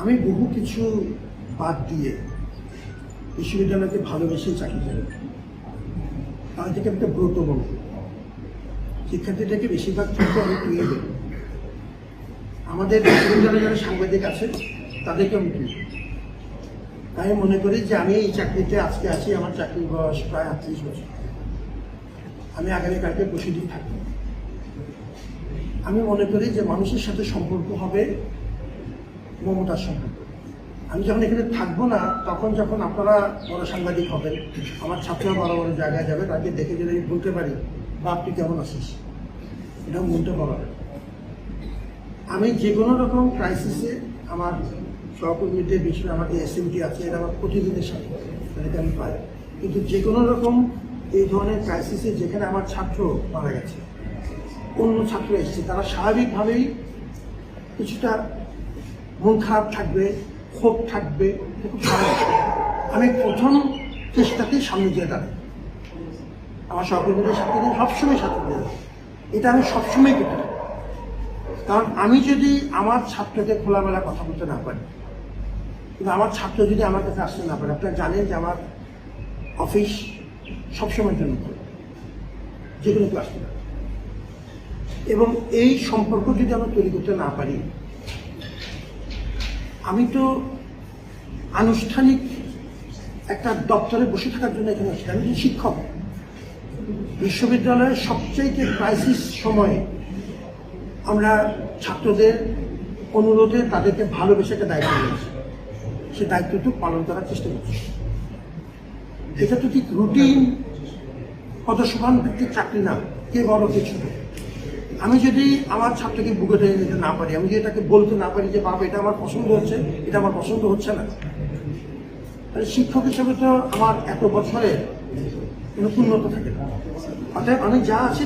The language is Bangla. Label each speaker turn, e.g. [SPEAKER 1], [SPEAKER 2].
[SPEAKER 1] আমি বহু কিছু বাদ দিয়ে বিশ্ববিদ্যালয়কে ভালোবেসে চাকরি করি। তার থেকে একটা ব্রত বলব শিক্ষার্থীদেরকে বেশিরভাগ ক্ষেত্রে আমি তুই দেব আমাদের বিশ্ববিদ্যালয়ে যারা সাংবাদিক আছে, তাদেরকে আমি তুই আমি মনে করি যে আমি এই চাকরিতে আজকে আছি, আমার চাকরির বয়স প্রায় আটত্রিশ বছর। আমি আগামীকালকে দিন থাকব। আমি মনে করি যে মানুষের সাথে সম্পর্ক হবে মমতার সম্পর্ক। আমি যখন এখানে থাকব না, তখন যখন আপনারা বড় সাংবাদিক হবেন, আমার ছাত্ররা বড় বড় জায়গায় যাবে তাকে দেখে যদি আমি বলতে পারি বা আপনি কেমন আছিস? এটা মনটা বলা। আমি যে কোনো রকম ক্রাইসিসে আমার সহকর্মীদের বিষয়ে, আমার যে এসএমটি আছে, এটা আমার প্রতিদিনের সাথে, তাদেরকে আমি পাই। কিন্তু যে কোনো রকম এই ধরনের ক্রাইসিসে যেখানে আমার ছাত্র মারা গেছে, অন্য ছাত্র এসেছে, তারা স্বাভাবিকভাবেই কিছুটা মন খারাপ থাকবে, ক্ষোভ থাকবে আমি প্রথম চেষ্টাতেই সামনে দিয়ে দাঁড়াই। আমার সহকর্মীদের সাথে সবসময় সাথে দিয়ে এটা আমি সবসময় করতে কারণ আমি যদি আমার ছাত্রদের খোলামেলা কথা বলতে না পারি, কিন্তু আমার ছাত্র যদি আমার কাছে আসতে না পারে, আপনারা জানেন যে আমার অফিস সবসময় জন্য। যে কোনো ক্লাস করে এবং এই সম্পর্ক যদি আমরা তৈরি করতে না পারি আমি তো আনুষ্ঠানিক একটা দপ্তরে বসে থাকার জন্য এখানে আসছি। আমি শিক্ষক। বিশ্ববিদ্যালয়ের সবচেয়ে ক্রাইসিস সময়ে আমরা ছাত্রদের অনুরোধে তাদেরকে ভালোবেসে একটা দায়িত্ব নিয়েছি সে দায়িত্বটুকু পালন করার চেষ্টা করছি। এটা তো ঠিক রুটিন পদসমান ভিত্তিক চাকরি না, কে বড়, কে ছোট। আমি যদি আমার ছাত্রকে বুকে টেনে নিতে না পারি, আমি যদি এটাকে বলতে না পারি যে বাবা এটা আমার পছন্দ হচ্ছে, এটা আমার পছন্দ হচ্ছে না। শিক্ষক হিসেবে তো আমার এত বছরে কোনো পূর্ণতা থাকে না। অর্থাৎ আমি যা আছি